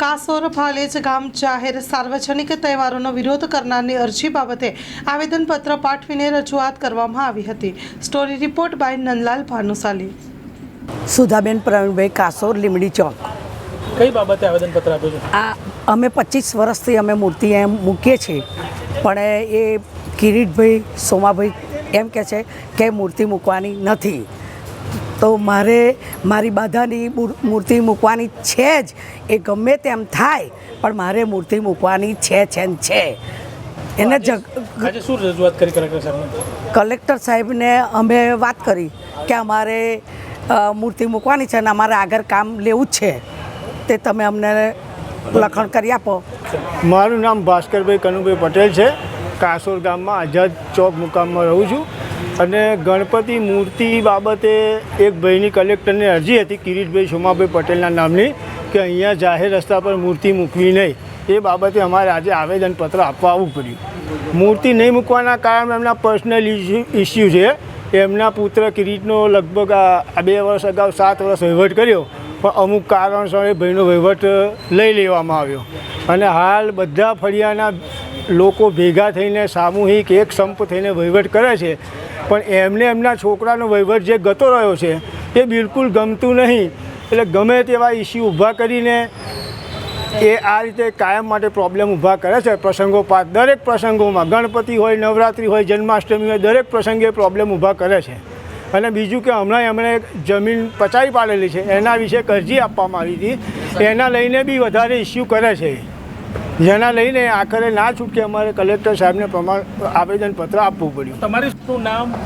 કાસોર ભાલેજ ગામ જાહેર સાર્વજનિક તહેવારોનો વિરોધ કરનારની અરજી બાબતે આવેદનપત્ર પાઠવીને રજૂઆત કરવામાં આવી હતી. Story report by Nandlal Bhanushali. Sudhaben Pravinbhai Kasor Limbdi chowk. કઈ બાબતે આવેદનપત્ર આપ્યું છે? આ અમે પચીસ વર્ષથી અમે મૂર્તિ એમ મૂકીએ છીએ પણ એ કિરીટભાઈ સોમાભાઈ એમ કહે છે કે મૂર્તિ મૂકવાની નથી. તો મારે મારી બાધાની મૂર્તિ મૂકવાની છે જ. એ ગમે તેમ થાય પણ મારે મૂર્તિ મૂકવાની છે છે ને છે. એને આજે શું રજૂઆત કરી કલેક્ટર સાહેબને? કલેક્ટર સાહેબને અમે વાત કરી કે અમારે મૂર્તિ મૂકવાની છે અને અમારે આગળ કામ લેવું જ છે. તે તમે અમને લખણ કરી આપો. મારું નામ ભાસ્કરભાઈ કનુભાઈ પટેલ છે. કાસોર ગામમાં આઝાદ ચોક મુકામમાં રહું છું. અને ગણપતિ મૂર્તિ બાબતે એક ભાઈની કલેક્ટરને અરજી હતી, કિરીટભાઈ સોમાભાઈ પટેલના નામની, કે અહીંયા જાહેર રસ્તા પર મૂર્તિ મૂકવી નહીં. એ બાબતે અમારે આજે આવેદનપત્ર આપવા આવવું પડ્યું. મૂર્તિ નહીં મૂકવાના કારણે એમના પર્સનલ ઇસ્યુ છે. એમના પુત્ર કિરીટનો લગભગ આ બે વર્ષ અગાઉ સાત વર્ષ વહીવટ કર્યો, પણ અમુક કારણસર એ ભાઈનો વહીવટ લઈ લેવામાં આવ્યો. અને હાલ બધા ફળિયાના લોકો ભેગા થઈને સામૂહિક એક સંપ થઈને વહીવટ કરે છે. પણ એમને એમના છોકરાનો વહીવટ જે ગતો રહ્યો છે, એ બિલકુલ ગમતું નહીં. એટલે ગમે તેવા ઇસ્યુ ઊભા કરીને એ આ રીતે કાયમ માટે પ્રોબ્લેમ ઊભા કરે છે. પ્રસંગોપાત દરેક પ્રસંગોમાં, ગણપતિ હોય, નવરાત્રિ હોય, જન્માષ્ટમી હોય, દરેક પ્રસંગે પ્રોબ્લેમ ઊભા કરે છે. અને બીજું કે હમણાં એમણે જમીન પચાવી પાડેલી છે. એના વિશે કરજી આપવામાં આવી હતી. એના લઈને બી વધારે ઇસ્યુ કરે છે. જેના લઈને આખરે ના છૂટકે અમારે કલેક્ટર સાહેબને પ્રમાણ આવેદનપત્ર આપવું પડ્યું. તમારું શું નામ